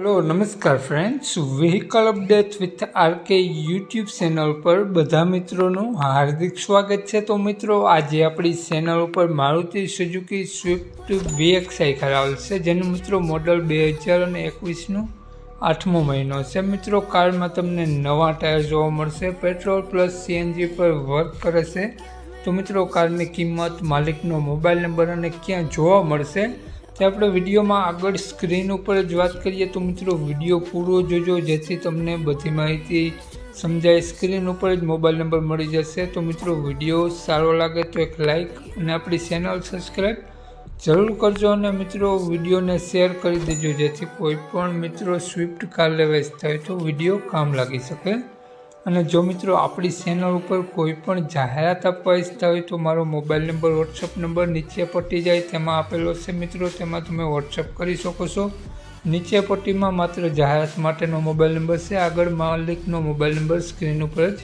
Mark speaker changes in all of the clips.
Speaker 1: Hello, નમસ્કાર friends vehicle update with RK YouTube channel પર બધા મિત્રોનું હાર્દિક સ્વાગત છે. તો મિત્રો, આજે આપણી ચેનલ ઉપર મારુતિ સુઝુકી સ્વિફ્ટ વીએક્સઆઈ કરાવેલ છે, જેનું મિત્રો મોડલ બે હજાર અને એકવીસનું આઠમો મહિનો છે. મિત્રો, કારમાં તમને નવા ટાયર જોવા મળશે. પેટ્રોલ પ્લસ સીએનજી પર વર્ક કરે છે. તો મિત્રો, કારની કિંમત, માલિકનો મોબાઈલ નંબર અને ક્યાં જોવા મળશે તે આપણે વિડીયોમાં આગળ સ્ક્રીન ઉપર જ વાત કરીએ તો મિત્રો વીડિયો પૂરો જોજો, જેથી તમને બધી માહિતી સમજાય. સ્ક્રીન ઉપર જ મોબાઈલ નંબર મળી જશે. તો મિત્રો વીડિયો સારો લાગે તો એક લાઈક અને આપણી ચેનલ સબસ્ક્રાઈબ જરૂર કરજો અને મિત્રો વિડીયોને શેર કરી દેજો, જેથી કોઈ પણ મિત્રો સ્વિફ્ટ કાર લેવા હોય તો વીડિયો કામ લાગી શકે. અને જો મિત્રો આપણી ચેનલ ઉપર કોઈ પણ જાહેરાત આપવા ઈચ્છતા હોય તો મારો મોબાઈલ નંબર વોટ્સઅપ નંબર નીચે પટ્ટી જાય. તેમાં આપેલો છે મિત્રો. તેમાં તમે વોટ્સઅપ કરી શકો છો. નીચે પટ્ટીમાં માત્ર જાહેરાત માટેનો મોબાઈલ નંબર છે. આગળ માલિકનો મોબાઈલ નંબર સ્ક્રીન ઉપર જ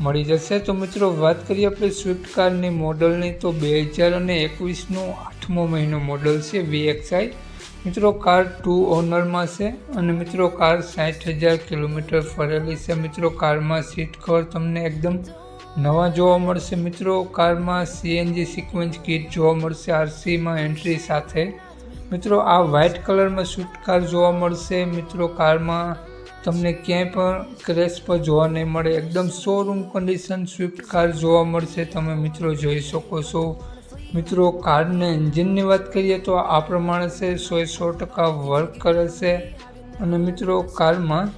Speaker 1: મળી જશે. તો મિત્રો વાત કરીએ આપણે સ્વિફ્ટ કારની મોડલની તો બે હજાર અને એકવીસનો આઠમો મહિનો મોડલ છે. વીએક્સઆઈ મિત્રો કાર ટુ ઓનરમાં છે અને મિત્રો કાર સાઠ હજાર કિલોમીટર ફરેલી છે. મિત્રો કારમાં સીટ કવર તમને એકદમ નવા જોવા મળશે. મિત્રો કારમાં સીએનજી સિક્વન્સ કીટ જોવા મળશે. આરસીમાં એન્ટ્રી સાથે. મિત્રો, આ વ્હાઇટ કલરમાં સ્વિફ્ટ કાર જોવા મળશે. મિત્રો કારમાં તમને ક્યાંય પણ ક્રેશ પર જોવા નહીં મળે. એકદમ શોરૂમ કન્ડિશન સ્વિફ્ટ કાર જોવા મળશે. તમે મિત્રો જોઈ શકો છો. મિત્રો, કારને એન્જિનની વાત કરીએ તો આ પ્રમાણે છે, સો સો ટકા વર્ક કરે છે. અને મિત્રો, કારમાં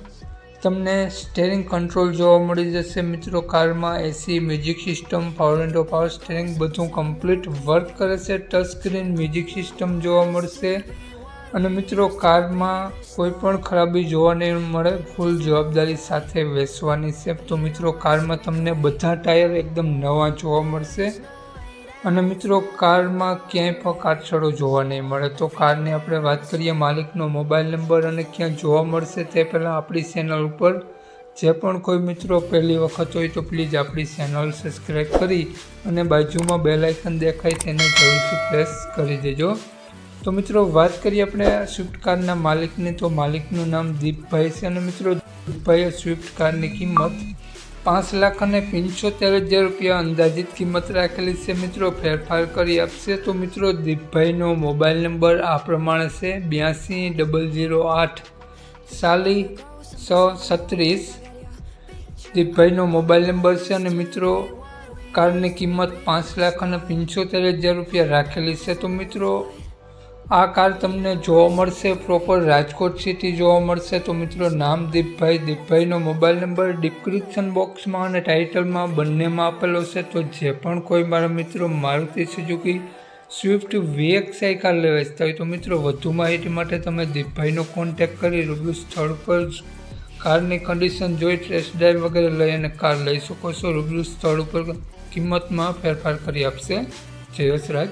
Speaker 1: તમને સ્ટેરિંગ કંટ્રોલ જોવા મળી જશે. મિત્રો, કારમાં AC music system power and power steering બધું કમ્પ્લીટ વર્ક કરે છે. ટચ સ્ક્રીન મ્યુઝિક સિસ્ટમ જોવા મળશે. અને મિત્રો, કારમાં કોઈ પણ ખરાબી જોવા નહીં મળે. ફૂલ જવાબદારી સાથે વેચવાની છે. તો મિત્રો, કારમાં તમને બધા ટાયર એકદમ નવા જોવા મળશે. અને મિત્રો, કારમાં ક્યાંય પણ કાટછડો જોવા નહીં મળે. તો કારની આપણે વાત કરીએ માલિકનો મોબાઈલ નંબર અને ક્યાં જોવા મળશે તે પહેલાં આપણી ચેનલ ઉપર. જે પણ કોઈ મિત્રો પહેલી વખત હોય તો પ્લીઝ આપણી ચેનલ સબસ્ક્રાઈબ કરી અને બાજુમાં બેલ આઇકન દેખાય તેને જરૂરથી પ્રેસ કરી દેજો. તો મિત્રો, વાત કરીએ આપણે સ્વિફ્ટ કારના માલિકની. તો માલિકનું નામ દીપભાઈ છે અને મિત્રો, દીપભાઈએ સ્વિફ્ટ કારની કિંમત પાંચ લાખ અને પંચોતેર હજાર રૂપિયા અંદાજિત કિંમત રાખેલી છે. મિત્રો, ફેરફાર કરી આપશે તો મિત્રો, દીપભાઈનો મોબાઈલ નંબર આ પ્રમાણે છે. બ્યાસી ડબલ ઝીરો આઠ સાલી સો છત્રીસ. દીપભાઈનો મોબાઈલ નંબર છે અને મિત્રો, કારની કિંમત પાંચ લાખ અને પંચોતેર હજાર રૂપિયા રાખેલી છે. તો મિત્રો આ કાર તમને જોવા મળશે પ્રોપર રાજકોટ સિટી જોવા મળશે. તો મિત્રો, નામ દીપભાઈ. દીપભાઈનો મોબાઈલ નંબર ડિસ્ક્રિપ્શન બોક્સમાં અને ટાઇટલમાં બંનેમાં આપેલો છે. તો જે પણ કોઈ મારા મિત્રો, Maruti Suzuki Swift VXI car લેવા ઇચ્છતા હોય, તો મિત્રો, વધુ માહિતી માટે તમે દીપભાઈનો કોન્ટેક્ટ કરી રૂબરૂ સ્થળ પર કારની કન્ડિશન જોઈ ટેસ્ટ ડ્રાઈવ વગેરે લઈ અને કાર લઈ શકો છો. રૂબરૂ સ્થળ ઉપર કિંમતમાં ફેરફાર કરી આપશે. જયેશ રાજ